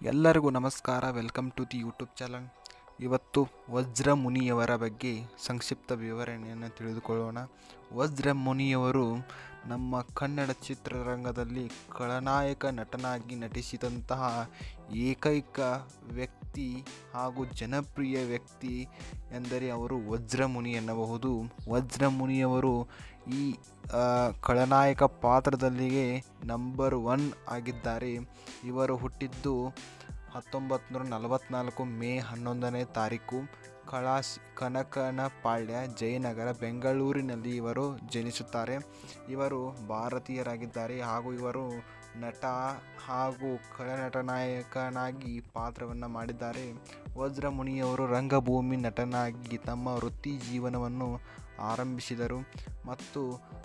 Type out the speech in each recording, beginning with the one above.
ಎಲ್ಲರಿಗೂ ನಮಸ್ಕಾರ. Welcome to the YouTube channel ಇವತ್ತು ವಜ್ರ ಮುನಿಯವರ ಬಗ್ಗೆ ಸಂಕ್ಷಿಪ್ತ ವಿವರಣೆಯನ್ನು ತಿಳಿದುಕೊಳ್ಳೋಣ. ವಜ್ರ ಮುನಿಯವರು ನಮ್ಮ ಕನ್ನಡ ಚಿತ್ರರಂಗದಲ್ಲಿ ಖಳನಾಯಕ ನಟನಾಗಿ ನಟಿಸಿದಂತಹ ಏಕೈಕ ವ್ಯಕ್ತಿ ಹಾಗೂ ಜನಪ್ರಿಯ ವ್ಯಕ್ತಿ ಎಂದರೆ ಅವರು ವಜ್ರಮುನಿ ಎನ್ನಬಹುದು. ವಜ್ರಮುನಿಯವರು ಈ ಆ, ಖಳನಾಯಕ ಪಾತ್ರದಲ್ಲಿಯೇ ನಂಬರ್ ಒನ್ ಆಗಿದ್ದಾರೆ. ಇವರು ಹುಟ್ಟಿದ್ದು ಹತ್ತೊಂಬತ್ತು ನೂರ ನಲವತ್ತ್ನಾಲ್ಕು ಮೇ ಹನ್ನೊಂದನೇ ತಾರೀಕು ಕಳಾಸ್ ಕನಕನಪಾಳ್ಯ ಜಯನಗರ ಬೆಂಗಳೂರಿನಲ್ಲಿ ಇವರು ಜನಿಸುತ್ತಾರೆ. ಇವರು ಭಾರತೀಯರಾಗಿದ್ದಾರೆ ಹಾಗೂ ಇವರು ನಟ ಹಾಗೂ ಖಳನಟನಾಯಕನಾಗಿ ಪಾತ್ರವನ್ನು ಮಾಡಿದ್ದಾರೆ. ವಜ್ರಮುನಿಯವರು ರಂಗಭೂಮಿ ನಟನಾಗಿ ತಮ್ಮ ವೃತ್ತಿ ಜೀವನವನ್ನು ಆರಂಭಿಸಿದರು. ಮತ್ತು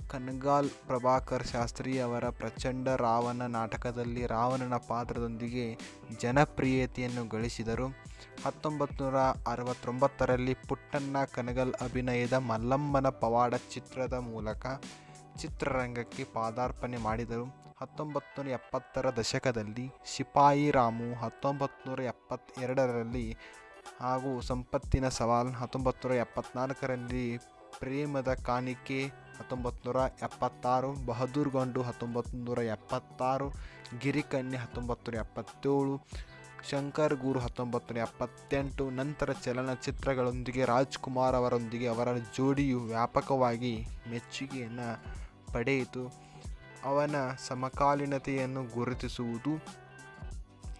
ಕನಗಾಲ್ ಪ್ರಭಾಕರ್ ಶಾಸ್ತ್ರಿ ಅವರ ಪ್ರಚಂಡ ರಾವಣ ನಾಟಕದಲ್ಲಿ ರಾವಣನ ಪಾತ್ರದೊಂದಿಗೆ ಜನಪ್ರಿಯತೆಯನ್ನು ಗಳಿಸಿದರು. ಹತ್ತೊಂಬತ್ತು ನೂರ ಅರವತ್ತೊಂಬತ್ತರಲ್ಲಿ ಪುಟ್ಟಣ್ಣ ಕನಗಲ್ ಅಭಿನಯದ ಮಲ್ಲಮ್ಮನ ಪವಾಡ ಚಿತ್ರದ ಮೂಲಕ ಚಿತ್ರರಂಗಕ್ಕೆ ಪಾದಾರ್ಪಣೆ ಮಾಡಿದರು. ಹತ್ತೊಂಬತ್ತು ನೂರ ಎಪ್ಪತ್ತರ ದಶಕದಲ್ಲಿ ಸಿಪಾಯಿ ರಾಮು ಹತ್ತೊಂಬತ್ತು ನೂರ ಎಪ್ಪತ್ತೆರಡರಲ್ಲಿ ಹಾಗೂ ಸಂಪತ್ತಿನ ಸವಾಲ್ ಹತ್ತೊಂಬತ್ತು ನೂರ ಎಪ್ಪತ್ನಾಲ್ಕರಲ್ಲಿ ಪ್ರೇಮದ ಕಾಣಿಕೆ ಹತ್ತೊಂಬತ್ತು ನೂರ ಎಪ್ಪತ್ತಾರು, ಬಹದ್ದೂರ್ ಗಂಡು ಹತ್ತೊಂಬತ್ತು ನೂರ ಎಪ್ಪತ್ತಾರು, ಗಿರಿಕನ್ಯೆ ಹತ್ತೊಂಬತ್ತು ನೂರ ಎಪ್ಪತ್ತೇಳು, ಶಂಕರ್ ಗುರು ಹತ್ತೊಂಬತ್ತು ನೂರ ಎಪ್ಪತ್ತೆಂಟು, ನಂತರ ಚಲನಚಿತ್ರಗಳೊಂದಿಗೆ ರಾಜ್ಕುಮಾರ್ ಅವರೊಂದಿಗೆ ಅವರ ಜೋಡಿಯು ವ್ಯಾಪಕವಾಗಿ ಮೆಚ್ಚುಗೆಯನ್ನು ಪಡೆಯಿತು. ಅವನ ಸಮಕಾಲೀನತೆಯನ್ನು ಗುರುತಿಸುವುದು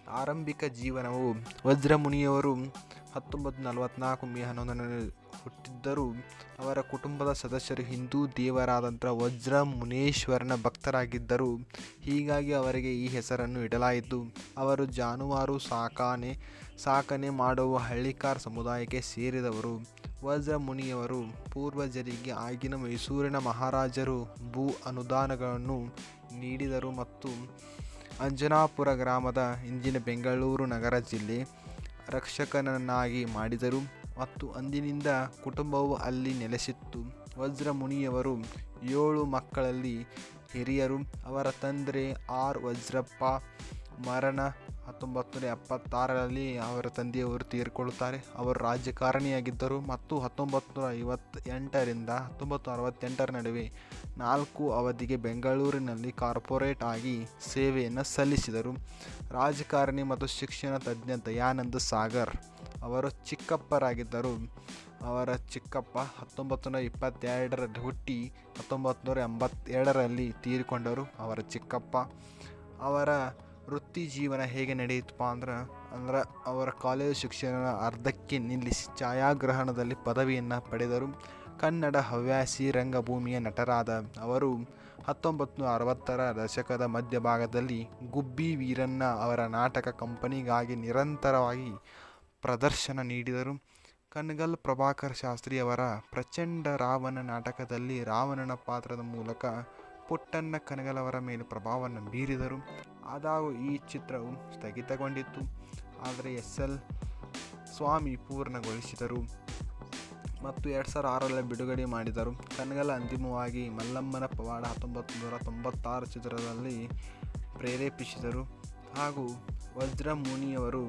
ಆರಂಭಿಕ ಜೀವನವು ವಜ್ರಮುನಿಯವರು ಹತ್ತೊಂಬತ್ತು ನಲವತ್ತ್ನಾಲ್ಕು ಮೇ ಹನ್ನೊಂದನೇ ಹುಟ್ಟಿದ್ದರು. ಅವರ ಕುಟುಂಬದ ಸದಸ್ಯರು ಹಿಂದೂ ದೇವರಾದಂಥ ವಜ್ರ ಮುನೇಶ್ವರನ ಭಕ್ತರಾಗಿದ್ದರು. ಹೀಗಾಗಿ ಅವರಿಗೆ ಈ ಹೆಸರನ್ನು ಇಡಲಾಯಿತು. ಅವರು ಜಾನುವಾರು ಸಾಕಾನೆ ಸಾಕಣೆ ಮಾಡುವ ಹಳ್ಳಿಕಾರ್ ಸಮುದಾಯಕ್ಕೆ ಸೇರಿದವರು. ವಜ್ರ ಮುನಿಯವರು ಪೂರ್ವಜರಿಗೆ ಆಗಿನ ಮೈಸೂರಿನ ಮಹಾರಾಜರು ಭೂ ಅನುದಾನಗಳನ್ನು ನೀಡಿದರು ಮತ್ತು ಅಂಜನಾಪುರ ಗ್ರಾಮದ ಇಂದಿನ ಬೆಂಗಳೂರು ನಗರ ಜಿಲ್ಲೆ ರಕ್ಷಕನನ್ನಾಗಿ ಮಾಡಿದರು ಮತ್ತು ಅಂದಿನಿಂದ ಕುಟುಂಬವು ಅಲ್ಲಿ ನೆಲೆಸಿತ್ತು. ವಜ್ರಮುನಿಯವರು ಏಳು ಮಕ್ಕಳಲ್ಲಿ ಹಿರಿಯರು. ಅವರ ತಂದೆ ಆರ್ ವಜ್ರಪ್ಪ, ಮರಣ ಹತ್ತೊಂಬತ್ತು ನೂರ ಎಪ್ಪತ್ತಾರರಲ್ಲಿ ಅವರ ತಂದೆಯವರು ತೀರಿಕೊಳ್ಳುತ್ತಾರೆ ಅವರು ರಾಜಕಾರಣಿಯಾಗಿದ್ದರು ಮತ್ತು ಹತ್ತೊಂಬತ್ತು ನೂರ ಐವತ್ತ ಎಂಟರಿಂದ ಹತ್ತೊಂಬತ್ತು ಅರವತ್ತೆಂಟರ ನಡುವೆ ನಾಲ್ಕು ಅವಧಿಗೆ ಬೆಂಗಳೂರಿನಲ್ಲಿ ಕಾರ್ಪೊರೇಟ್ ಆಗಿ ಸೇವೆಯನ್ನು ಸಲ್ಲಿಸಿದರು. ರಾಜಕಾರಣಿ ಮತ್ತು ಶಿಕ್ಷಣ ತಜ್ಞ ದಯಾನಂದ ಸಾಗರ್ ಅವರು ಚಿಕ್ಕಪ್ಪರಾಗಿದ್ದರು. ಅವರ ಚಿಕ್ಕಪ್ಪ ಹತ್ತೊಂಬತ್ತು ನೂರ ಇಪ್ಪತ್ತೆರಡರಲ್ಲಿ ಹುಟ್ಟಿ ಹತ್ತೊಂಬತ್ತು ನೂರ ಎಂಬತ್ತೆರಡರಲ್ಲಿ ತೀರಿಕೊಂಡರು. ಅವರ ಚಿಕ್ಕಪ್ಪ ಅವರ ವೃತ್ತಿ ಜೀವನ ಹೇಗೆ ನಡೆಯಿತಪ್ಪ ಅಂದ್ರೆ ಅಂದ್ರೆ ಅವರ ಕಾಲೇಜು ಶಿಕ್ಷಣ ಅರ್ಧಕ್ಕೆ ನಿಲ್ಲಿಸಿ ಛಾಯಾಗ್ರಹಣದಲ್ಲಿ ಪದವಿಯನ್ನು ಪಡೆದರು. ಕನ್ನಡ ಹವ್ಯಾಸಿ ರಂಗಭೂಮಿಯ ನಟರಾದ ಅವರು ಹತ್ತೊಂಬತ್ತು ನೂರ ಅರವತ್ತರ ದಶಕದ ಮಧ್ಯಭಾಗದಲ್ಲಿ ಗುಬ್ಬಿ ವೀರಣ್ಣ ಅವರ ನಾಟಕ ಕಂಪನಿಗಾಗಿ ನಿರಂತರವಾಗಿ ಪ್ರದರ್ಶನ ನೀಡಿದರು. ಕನಗಲ್ ಪ್ರಭಾಕರ್ ಶಾಸ್ತ್ರಿ ಅವರ ಪ್ರಚಂಡ ರಾವಣ ನಾಟಕದಲ್ಲಿ ರಾವಣನ ಪಾತ್ರದ ಮೂಲಕ ಪುಟ್ಟಣ್ಣ ಕನಗಲ್ ಅವರ ಮೇಲೆ ಪ್ರಭಾವವನ್ನು ಬೀರಿದರು. ಆದಾಗೂ ಈ ಚಿತ್ರವು ಸ್ಥಗಿತಗೊಂಡಿತ್ತು. ಆದರೆ ಎಸ್. ಎಲ್. ಸ್ವಾಮಿ ಪೂರ್ಣಗೊಳಿಸಿದರು ಮತ್ತು ಎರಡು ಸಾವಿರ ಆರರಲ್ಲಿ ಬಿಡುಗಡೆ ಮಾಡಿದರು. ಕನಗಲ ಅಂತಿಮವಾಗಿ ಮಲ್ಲಮ್ಮನ ಪವಾಡ ಹತ್ತೊಂಬತ್ತು ನೂರ ತೊಂಬತ್ತಾರು ಚಿತ್ರದಲ್ಲಿ ಪ್ರೇರೇಪಿಸಿದರು. ಹಾಗೂ ವಜ್ರಮುನಿಯವರು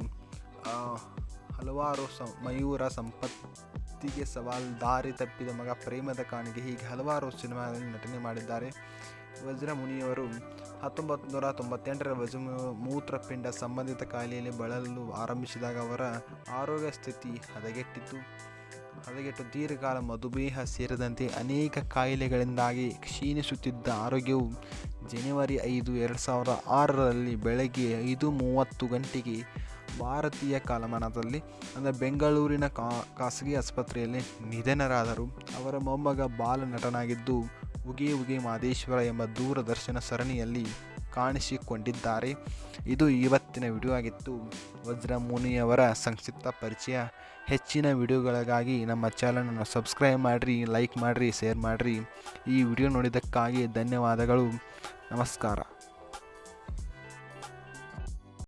ಹಲವಾರು ಸ, ಮಯೂರ ಸಂಪತ್ತಿಗೆ ಸವಾಲ್ ದಾರಿ ತಪ್ಪಿದ ಮಗ ಪ್ರೇಮದ ಕಾಣಿಗೆ ಹೀಗೆ ಹಲವಾರು ಸಿನಿಮಾಗಳಲ್ಲಿ ನಟನೆ ಮಾಡಿದ್ದಾರೆ. ವಜ್ರಮುನಿಯವರು ಹತ್ತೊಂಬತ್ತು ನೂರ ತೊಂಬತ್ತೆಂಟರ ವಜ ಮೂತ್ರಪಿಂಡ ಸಂಬಂಧಿತ ಕಾಯಿಲೆಯಲ್ಲಿ ಬಳಲಲು ಆರಂಭಿಸಿದಾಗ ಅವರ ಆರೋಗ್ಯ ಸ್ಥಿತಿ ಹದಗೆಟ್ಟಿತು. ಹದಗೆಟ್ಟು ದೀರ್ಘಕಾಲ ಮಧುಮೇಹ ಸೇರಿದಂತೆ ಅನೇಕ ಕಾಯಿಲೆಗಳಿಂದಾಗಿ ಕ್ಷೀಣಿಸುತ್ತಿದ್ದ ಆರೋಗ್ಯವು ಜನವರಿ ಐದು, ಎರಡು ಸಾವಿರದ ಆರರಲ್ಲಿ ಬೆಳಗ್ಗೆ ಐದು ಮೂವತ್ತು ಗಂಟೆಗೆ ಭಾರತೀಯ ಕಾಲಮಾನದಲ್ಲಿ ಅಂದರೆ ಬೆಂಗಳೂರಿನ ಕಾ, ಖಾಸಗಿ ಆಸ್ಪತ್ರೆಯಲ್ಲಿ ನಿಧನರಾದರು. ಅವರ ಮೊಮ್ಮಗ ಬಾಲ ನಟನಾಗಿದ್ದು ಉಗೆ ಉಗೆ ಮಾದೇಶ್ವರ ಎಂಬ ದೂರದರ್ಶನ ಸರಣಿಯಲ್ಲಿ ಕಾಣಿಸಿಕೊಂಡಿದ್ದಾರೆ. ಇದು ಇವತ್ತಿನ ವಿಡಿಯೋ ಆಗಿತ್ತು. ವಜ್ರಮುನಿಯವರ ಸಂಕ್ಷಿಪ್ತ ಪರಿಚಯ. ಹೆಚ್ಚಿನ ವಿಡಿಯೋಗಳಿಗಾಗಿ ನಮ್ಮ ಚಾನಲನ್ನು ಸಬ್ಸ್ಕ್ರೈಬ್ ಮಾಡಿರಿ, ಲೈಕ್ ಮಾಡಿರಿ, ಶೇರ್ ಮಾಡಿರಿ. ಈ ವಿಡಿಯೋ ನೋಡಿದ್ದಕ್ಕಾಗಿ ಧನ್ಯವಾದಗಳು. ನಮಸ್ಕಾರ.